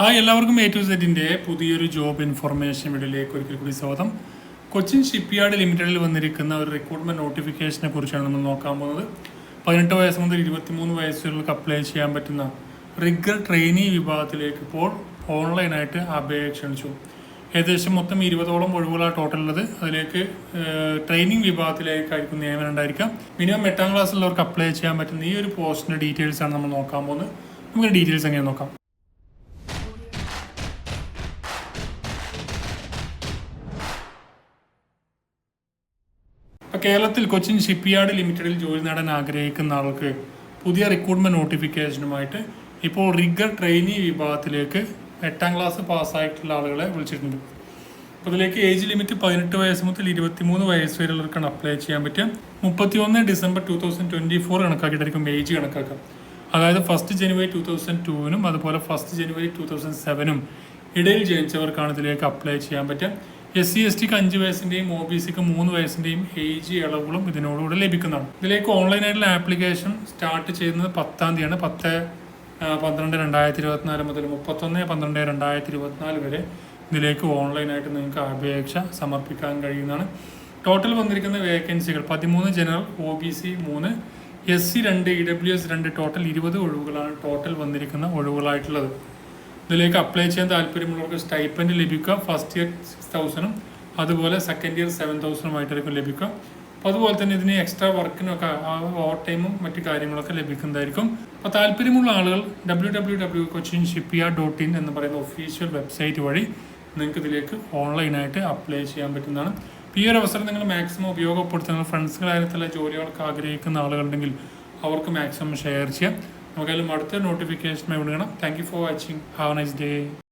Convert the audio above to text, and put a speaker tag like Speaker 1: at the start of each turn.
Speaker 1: Hi എല്ലാവർക്കും A to സെറ്റിന്റെ പുതിയൊരു ജോബ് ഇൻഫർമേഷൻ വീഡിയോയിലേക്ക് ഒരിക്കൽ കൂടി സ്വാഗതം. കൊച്ചിൻ ഷിപ്പ്യാർഡ് ലിമിറ്റഡിൽ വന്നിരിക്കുന്ന ഒരു റിക്രൂട്ട്മെന്റ് നോട്ടിഫിക്കേഷനെ കുറിച്ചാണ് നമ്മൾ നോക്കാൻ പോകുന്നത്. പതിനെട്ട് വയസ്സ് മുതൽ ഇരുപത്തിമൂന്ന് വയസ്സുകൾക്ക് അപ്ലൈ ചെയ്യാൻ പറ്റുന്ന റിഗർ ട്രെയിനി വിഭാഗത്തിലേക്ക് ഇപ്പോൾ ഓൺലൈനായിട്ട് അപേക്ഷ ക്ഷണിച്ചു. ഏകദേശം മൊത്തം ഇരുപതോളം ഒഴിവുകളാണ് ടോട്ടൽ ഉള്ളത്. അതിലേക്ക് ട്രെയിനിങ് വിഭാഗത്തിലേക്കായിരിക്കും നിയമനം ഉണ്ടായിരിക്കാം മിനിമം എട്ടാം ക്ലാസ്സിലുള്ളവർക്ക് അപ്ലൈ ചെയ്യാൻ പറ്റുന്ന ഈ ഒരു പോസ്റ്റിന്റെ ഡീറ്റെയിൽസ് ആണ് നമ്മൾ നോക്കാൻ പോകുന്നത്. നമുക്ക് ഡീറ്റെയിൽസ് എങ്ങനെ നോക്കാം? ഇപ്പോൾ കേരളത്തിൽ കൊച്ചിൻ ഷിപ്പ്യാർഡ് ലിമിറ്റഡിൽ ജോലി നേടാൻ ആഗ്രഹിക്കുന്ന ആൾക്ക് പുതിയ റിക്രൂട്ട്മെന്റ് നോട്ടിഫിക്കേഷനുമായിട്ട് ഇപ്പോൾ റിഗർ ട്രെയിനി വിഭാഗത്തിലേക്ക് എട്ടാം ക്ലാസ് പാസ്സായിട്ടുള്ള ആളുകളെ വിളിച്ചിട്ടുണ്ട്. അപ്പോൾ ഇതിലേക്ക് ഏജ് ലിമിറ്റ് പതിനെട്ട് വയസ്സ് മുതൽ ഇരുപത്തിമൂന്ന് വയസ്സ് വരെയുള്ളവർക്കാണ് അപ്ലൈ ചെയ്യാൻ പറ്റുക. മുപ്പത്തിയൊന്ന് December two thousand twenty four കണക്കാക്കിയിട്ടായിരിക്കും age കണക്കാക്കാം അതായത് ഫസ്റ്റ് ജനുവരി ടു തൗസൻഡ് ടുവിനും അതുപോലെ ഫസ്റ്റ് ജനുവരി ടു തൗസൻഡ് സെവനും ഇടയിൽ ജനിച്ചവർക്കാണ് ഇതിലേക്ക് അപ്ലൈ ചെയ്യാൻ പറ്റുക. എസ് സി എസ് ടിക്ക് അഞ്ച് വയസ്സിന്റെയും ഒ ബി സിക്ക് മൂന്ന് വയസ്സിന്റെയും ഏജ് ഇളവുകളും ഇതിനോടുകൂടെ ലഭിക്കുന്നതാണ് ഇതിലേക്ക് ഓൺലൈനായിട്ടുള്ള ആപ്ലിക്കേഷൻ സ്റ്റാർട്ട് ചെയ്യുന്നത് പത്താം തീയതിയാണ്. പത്ത് പന്ത്രണ്ട് രണ്ടായിരത്തി ഇരുപത്തിനാല് മുതൽ മുപ്പത്തൊന്ന് പന്ത്രണ്ട് രണ്ടായിരത്തി ഇരുപത്തിനാല് വരെ ഇതിലേക്ക് ഓൺലൈനായിട്ട് നിങ്ങൾക്ക് അപേക്ഷ സമർപ്പിക്കാൻ കഴിയുന്നതാണ്. ടോട്ടൽ വന്നിരിക്കുന്ന വേക്കൻസികൾ പതിമൂന്ന് ജനറൽ ഒ ബി സി മൂന്ന് എസ് സി രണ്ട് ഇ ഡബ്ല്യു എസ് രണ്ട് ടോട്ടൽ ഇരുപത് ഒഴിവുകളാണ് ടോട്ടൽ വന്നിരിക്കുന്ന ഒഴിവുകളായിട്ടുള്ളത്. ഇതിലേക്ക് അപ്ലൈ ചെയ്യാൻ താല്പര്യമുള്ളവർക്ക് സ്റ്റൈപ്പൻഡ് ലഭിക്കുക. ഫസ്റ്റ് ഇയർ സിക്സ് തൗസൻഡും അതുപോലെ സെക്കൻഡ് ഇയർ സെവൻ തൗസൻഡുമായിട്ടായിരിക്കും ലഭിക്കുക. അപ്പോൾ അതുപോലെ തന്നെ ഇതിന് എക്സ്ട്രാ വർക്കിനൊക്കെ ഓവർ ടൈമും മറ്റു കാര്യങ്ങളൊക്കെ ലഭിക്കുന്നതായിരിക്കും. അപ്പോൾ താല്പര്യമുള്ള ആളുകൾ W W W Cochin shipyard dot in എന്ന് പറയുന്ന ഒഫീഷ്യൽ വെബ്സൈറ്റ് വഴി നിങ്ങൾക്ക് ഇതിലേക്ക് ഓൺലൈനായിട്ട് അപ്ലൈ ചെയ്യാൻ പറ്റുന്നതാണ്. ഈ ഒരു അവസരം നിങ്ങൾ മാക്സിമം ഉപയോഗപ്പെടുത്തുന്ന ഫ്രണ്ട്സുകളായിട്ടുള്ള ജോലികൾക്ക് ആഗ്രഹിക്കുന്ന ആളുകളുണ്ടെങ്കിൽ അവർക്ക് മാക്സിമം ഷെയർ ചെയ്യാം. നമുക്കെല്ലാം അടുത്ത നോട്ടിഫിക്കേഷനുമായി വിടണം thank you for watching have nice day